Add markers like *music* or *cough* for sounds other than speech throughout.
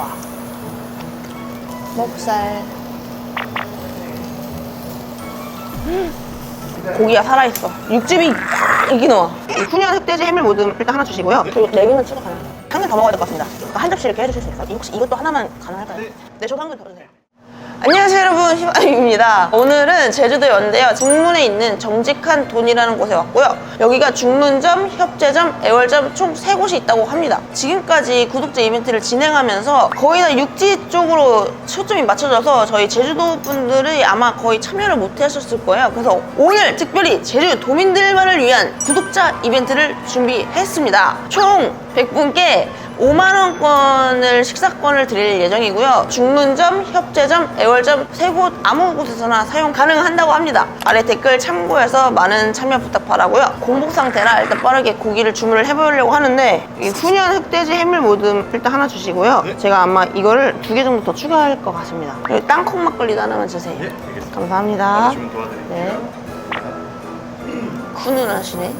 와. 목살. 음, 고기가 살아있어. 육즙이 꽉 이기 넣어. 이 훈연 흑돼지 해물 모듬 일단 하나 주시고요. 그리고 네 개는 추가 가능. 한개더 먹어야 될 것 같습니다. 그러니까 한 접시 이렇게 해주실 수 있어요? 이- 혹시 이것도 하나만 가능할까요? 네, 저도 한개 더 주세요. 안녕하세요 여러분. 희망입니다. 오늘은 제주도에 왔는데요 중문에 있는 정직한 돈이라는 곳에 왔고요. 여기가 중문점, 협재점, 애월점 총 세곳이 있다고 합니다. 지금까지 구독자 이벤트를 진행하면서 거의 다 육지 쪽으로 초점이 맞춰져서 저희 제주도 분들이 아마 거의 참여를 못 하셨을 거예요. 그래서 오늘 특별히 제주 도민들만을 위한 구독자 이벤트를 준비했습니다. 총 100분께 5만원권을 식사권을 드릴 예정이고요. 중문점, 협재점, 애월점 세 곳 아무 곳에서나 사용 가능한다고 합니다. 아래 댓글 참고해서 많은 참여 부탁 바라고요. 공복 상태라 일단 빠르게 고기를 주문을 해보려고 하는데 이 훈연 흑돼지 해물 모듬 일단 하나 주시고요. 제가 아마 이거를 두 개 정도 더 추가할 것 같습니다. 그리고 땅콩 막걸리도 하나만 주세요. 예, 알겠습니다. 감사합니다. 주문 도와드릴게요. 네. 훈훈하시네.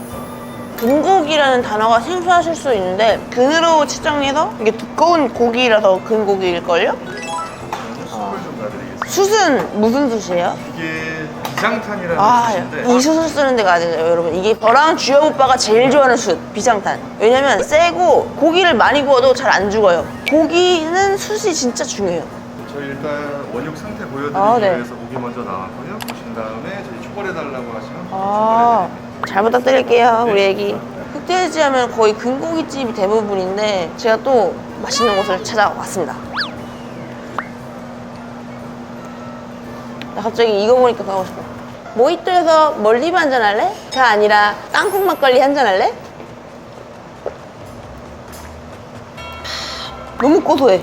근고기라는 단어가 생소하실 수 있는데 근으로 측정해서 이게 두꺼운 고기라서 근고기일걸요? 좀 봐드리겠습니다. 숯은 무슨 숯이에요? 이게 비장탄이라는 아, 숯인데 이 숯을 쓰는 데가 아니에요, 여러분. 이게 저랑 주혁 오빠가 제일 좋아하는 숯, 비장탄. 왜냐면 세고 고기를 많이 구워도 잘 안 죽어요. 고기는 숯이 진짜 중요해요. 저희 일단 원육 상태 보여드리기 아, 네. 위해서 고기 먼저 나왔고요. 보신 다음에 저희 초벌해달라고 하시면 아, 초벌해드립니다. 잘 부탁드릴게요, 우리 네. 애기. 흑돼지 하면 거의 근고기집이 대부분인데 제가 또 맛있는 곳을 찾아왔습니다. 나 갑자기 이거 보니까 가고 싶어. 모히또에서 멀리브 한잔 할래? 가 아니라 땅콩 막걸리 한잔 할래? 하, 너무 고소해.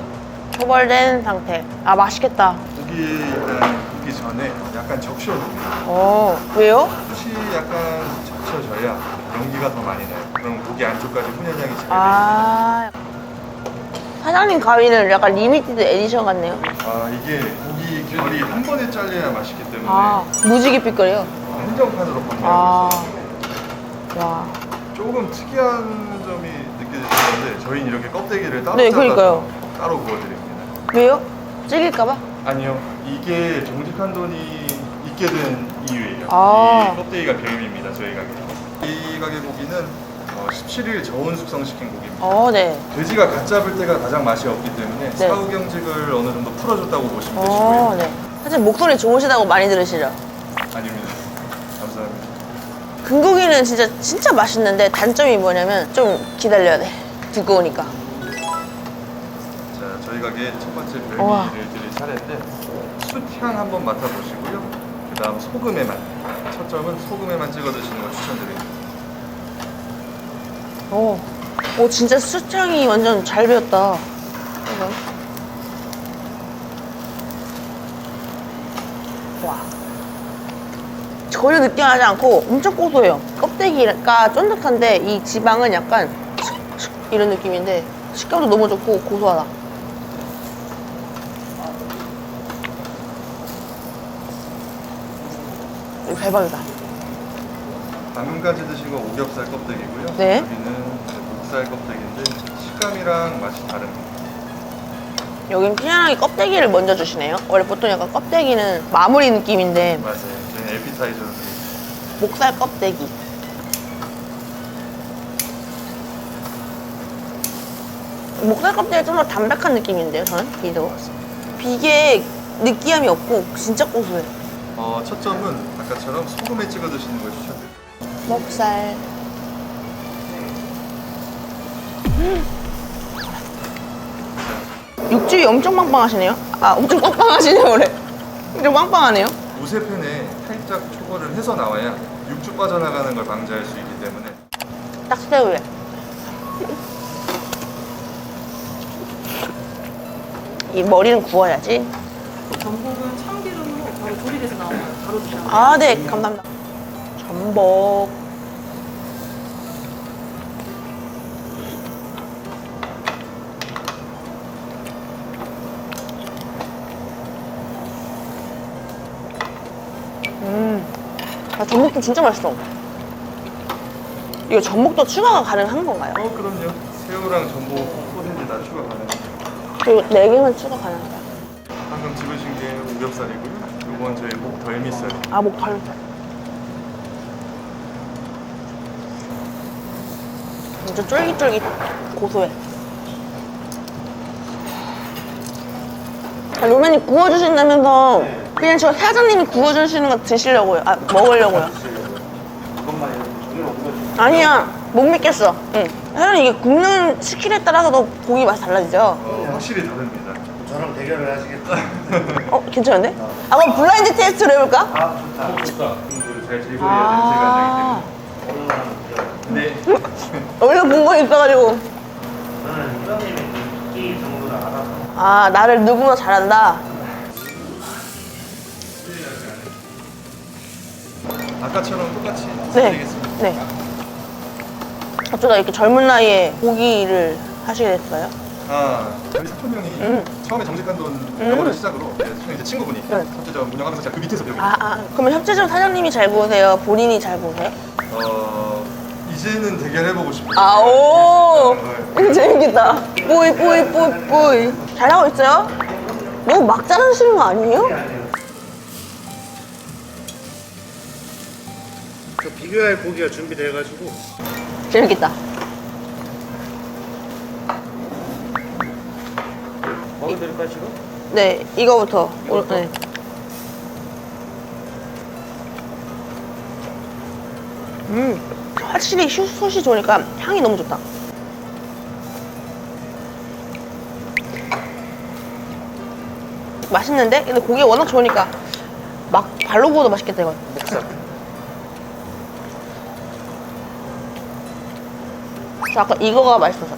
초벌된 상태. 아, 맛있겠다. 고기 일단 굽기 전에 약간 적셔줍니다. 어, 왜요? 숯이 약간 적셔져야 연기가 더 많이 나요. 그럼 고기 안쪽까지 훈연향이 잘 배입니다. 아 사장님 가위는 약간 리미티드 에디션 같네요. 아 이게 고기 결이 한 번에 잘려야 맛있기 때문에 아 무지개 빛깔이요. 한정판으로 판매하고 아 있어요. 와. 조금 특이한 점이 느껴지시는데 저희는 이렇게 껍데기를 따로 네, 잘라서 그러니까요. 따로 구워드립니다. 왜요? 찔릴까봐? 아니요, 이게 정직한 돈이 있게 된. 아. 이 껍데기가 별미입니다, 저희 가게. 이 가게 고기는 어, 17일 저온 숙성시킨 고기입니다. 어, 네. 돼지가 갓 잡을 때가 가장 맛이 없기 때문에 네. 사후 경직을 어느 정도 풀어줬다고 보시면 어, 되시고요. 네. 사실 목소리 좋으시다고 많이 들으시죠? 아닙니다. *laughs* 감사합니다. 근고기는 진짜 진짜 맛있는데 단점이 뭐냐면 좀 기다려야 돼. 두꺼우니까. 자, 저희 가게 첫 번째. 별미를 드릴 차례인데 숯향 한번 맡아보시고요. 그 다음 소금의 맛. 첫 점은 소금의 맛 찍어 드시는 걸 추천드립니다. 오, 오 진짜 수창이 완전 잘 배웠다. 이거. 와. 전혀 느끼하지 않고 엄청 고소해요. 껍데기가 쫀득한데 이 지방은 약간 슥 슥 이런 느낌인데 식감도 너무 좋고 고소하다. 이거 대박이다. 방금까지 드신 건 오겹살 껍데기고요. 네. 여기는 이제 목살 껍데기인데 식감이랑 맛이 다릅니다. 여긴 피아나게 껍데기를 먼저 주시네요. 원래 보통 약간 껍데기는 마무리 느낌인데 맞아요. 저희는 에피타이저로 드립니다. 목살 껍데기. 목살 껍데기 좀 더 담백한 느낌인데요, 저는 개인적으로. 비계 느끼함이 없고 진짜 고소해. 어, 첫 점은 아까처럼 소금에 찍어 드시는 걸 추천드립니다. 목살. 육즙이 엄청 빵빵하시네요. 아, 엄청 빵빵하시네요, 원래. 엄청 빵빵하네요. 우세팬에 살짝 초벌을 해서 나와야 육즙 빠져나가는 걸 방지할 수 있기 때문에 딱새우에. 이 머리는 구워야지. 참기름으로 조리돼서 나와요. 바로 드셔요. 아, 네, 감사합니다. 전복. 음, 아, 전복도 진짜 맛있어. 이거 전복도 추가가 가능한 건가요? 어 그럼요 새우랑 전복 소세지 다 추가 가능합니다 그리고 네 개만 추가 가능하다. 방금 집으신 게 우겹살이고요. 이건 저희 목 덜미살. 아, 목 덜. 진짜 쫄깃쫄깃 고소해. 아, 로맨이 구워주신다면서 그냥 저 사장님이 구워주시는 거 드시려고요. 아, 먹으려고요. 아니야, 못 믿겠어. 응. 사장님 이게 굽는 스킬에 따라서도 고기 맛이 달라지죠? 어, 확실히 다릅니다. 저랑 대결을 하시겠다. *laughs* 어, 괜찮은데? 아, 그럼 블라인드 테스트로 해볼까? 아, 좋다. 좋다. 분들을 잘 아, 냄새가 오늘 하는 거죠. 나기 때문에. 네. 원래 본거 있어가지고. 저는 회장님의 인기 정도를 알아서 아, 나를 누구나 잘한다. 아까처럼 똑같이 네. 드리겠습니다. 네. 어쩌다 이렇게 젊은 나이에 고기를 하시게 됐어요? 아, 저희 사촌 형이 음. 처음에 정직한 돈 영어를 시작으로 네, 사촌 이제 친구분이 네. 협재점 운영하면서 제가 그 밑에서 배우고 아, 아. 그러면 협재점 사장님이 잘 구우세요? 본인이 잘 구우세요? 어, 이제는 대결해보고 싶어요. 아, 오! 네. 이거 재밌겠다. 뿌이, 뿌이, 뿌이, 뿌이. 잘하고 있어요? 너무 막 자르시는 거 아니에요? 저 비교할 고기가 준비돼가지고 재밌겠다. 먹어드릴까요 지금? 네, 이거부터. 오, 네. 음, 확실히 슈- 솥이 좋으니까 향이 너무 좋다. 맛있는데? 근데 고기 워낙 좋으니까 막 발로 구워도 맛있겠다, 이거. 저 아까 이거가 맛있어서.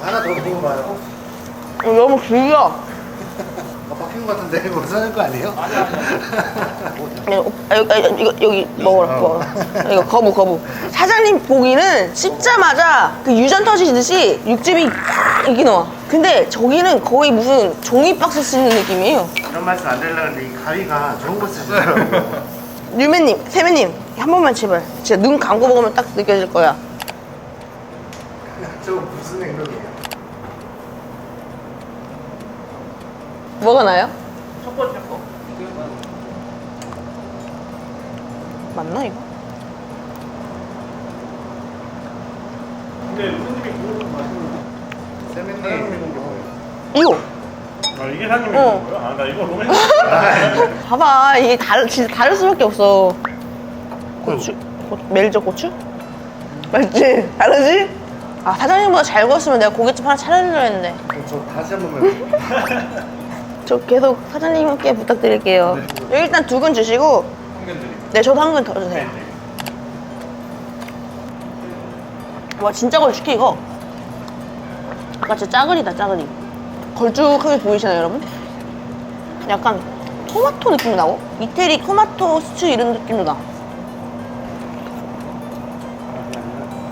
하나 더 먹어봐요. 어, 너무 길어. 아, 바뀐 것 같은데 못 사는 거 아니에요? 네, 오- *laughs* 아, 여기, 아, 이거 여기 먹어라 어. 먹어라 이거 거부 거부 사장님 고기는 씹자마자 그 유전 터지듯이 육즙이 팍 이렇게 나와 근데 저기는 거의 무슨 종이 박스 씹는 느낌이에요 이런 말씀 안 되려고 했는데 이 가위가 좋은 거 쓰시더라고요. *laughs* 류매님 세매님 한 번만 제발 진짜 눈 감고 먹으면 딱 느껴질 거야 저 무슨 행동이에요? 뭐가 나요? 첫 번째 거 맞나 이거? 세멘님 이거 아 이게 사장님이 어. 어. 거예요? 아나 이거 로맨 *laughs* 봐봐 이게 다르, 진짜 다를 수밖에 없어 고추 고, 멜저 고추? 맞지? 다르지? 아 사장님보다 잘 구웠으면 내가 고깃집 하나 차려주려 했는데 저 다시 한 번만 해볼게요. 저 계속 사장님께 부탁드릴게요. 여기 일단 두근 주시고. 네 저도 한 근 더 주세요. 와 진짜 걸쭉해 이거? 아까 진짜 짜글이다 짜글이 걸쭉하게 보이시나요 여러분? 약간 토마토 느낌도 나고? 이태리 토마토 스튜 이런 느낌도 나.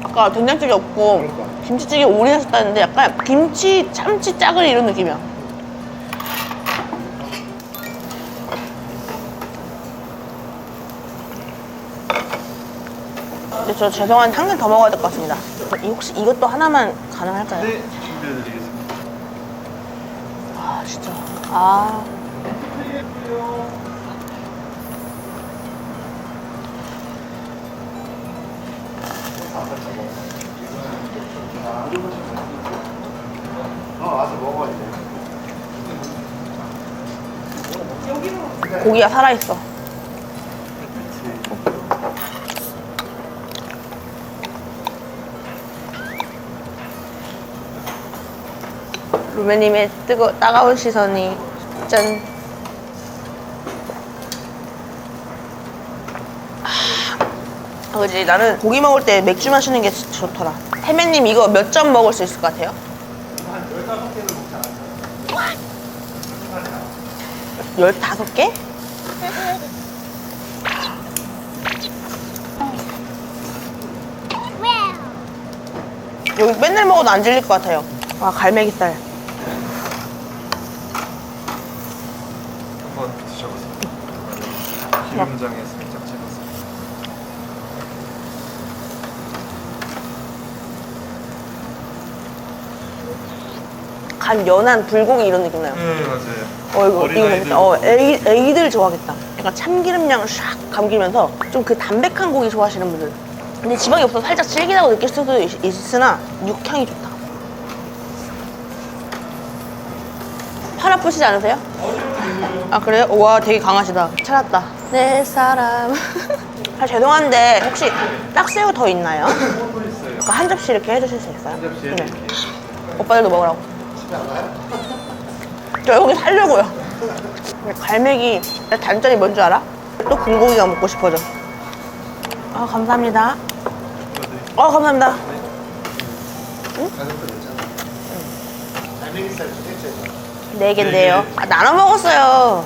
아까 된장찌개 없고 김치찌개 오래 하셨다는데 약간 김치 참치 짜글이 이런 느낌이야 근데 저 죄송한데 한 개 더 먹어야 될 것 같습니다 이 혹시 이것도 하나만 가능할까요? 네, 준비해드리겠습니다. 아 진짜 아 어, 와서 먹어야 돼. 고기가 살아있어 루메님의 뜨거 따가운 시선이 짠. 아, 그지 나는 고기 먹을 때 맥주 마시는 게 진짜 좋더라. 태매님 이거 몇 점 먹을 수 있을 것 같아요? 열다섯 개? 여기 맨날 먹어도 안 질릴 것 같아요. 와 갈매기살. 한번 드셔보세요. 기름장에 살짝 찍어서. 약간 연한 불고기 이런 느낌 나요. 네 맞아요. 어 이거 이거 어린아이들 재밌다. 어 애기 애기들 좋아하겠다. 약간 참기름향 샥 감기면서 좀 그 담백한 고기 좋아하시는 분들. 근데 지방이 없어서 살짝 질기다고 느낄 수도 있, 있으나 육향이 좋다. 아프시지 않으세요? 아 그래요? 와 되게 강하시다. 찾았다. 내 사람. *laughs* 아 죄송한데 혹시 딱새우 더 있나요? 그한 접시 이렇게 해주실 수 있어요? 한 네. 오빠들도 먹으라고. 저 여기 살려고요. 갈매기 단점이 뭔 줄 알아? 또 불고기가 먹고 싶어져. 아 감사합니다. 아 감사합니다. 가격도 괜찮아. 갈매기살 두 개째. 네 개인데요. 아, 나눠 먹었어요.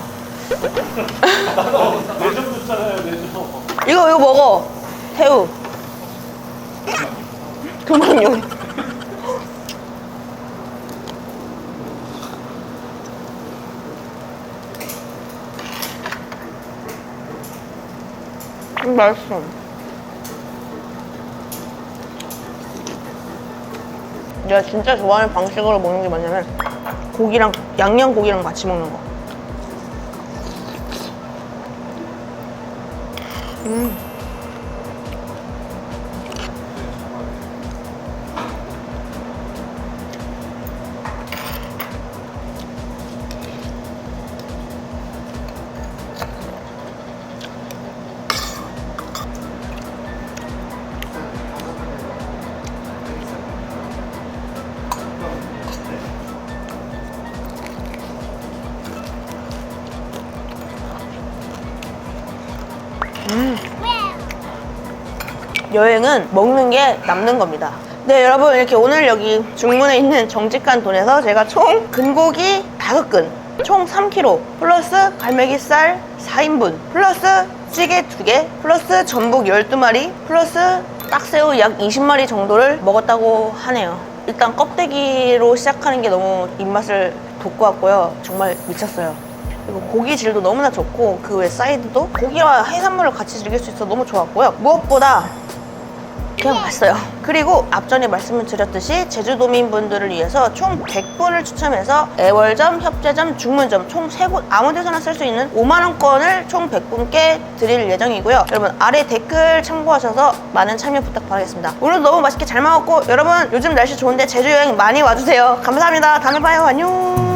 내점 줬잖아요, 내점. 이거 이거 먹어. 새우. 그만요. 음, 맛있어. 내가 진짜 좋아하는 방식으로 먹는 게 뭐냐면 고기랑 양념 고기랑 같이 먹는 거. 여행은 먹는 게 남는 겁니다. 네, 여러분 이렇게 오늘 여기 중문에 있는 정직한 돈에서 제가 총 근고기 5근, 총 3kg, 플러스 갈매기살 4인분, 플러스 찌개 2개, 플러스 전복 12마리, 플러스 딱새우 약 20마리 정도를 먹었다고 하네요. 일단 껍데기로 시작하는 게 너무 입맛을 돋구었고요. 정말 미쳤어요. 그리고 고기 질도 너무나 좋고 그 외 사이드도 고기와 해산물을 같이 즐길 수 있어서 너무 좋았고요. 무엇보다 그냥 맛있어요. 그리고 앞전에 말씀을 드렸듯이 제주도민분들을 위해서 총 100분을 추첨해서 애월점, 협재점, 중문점 총 3곳 아무 데서나 쓸 수 있는 5만원권을 총 100분께 드릴 예정이고요. 여러분 아래 댓글 참고하셔서 많은 참여 부탁 바라겠습니다. 오늘 너무 맛있게 잘 먹었고 여러분 요즘 날씨 좋은데 제주 여행 많이 와주세요. 감사합니다. 다음에 봐요. 안녕.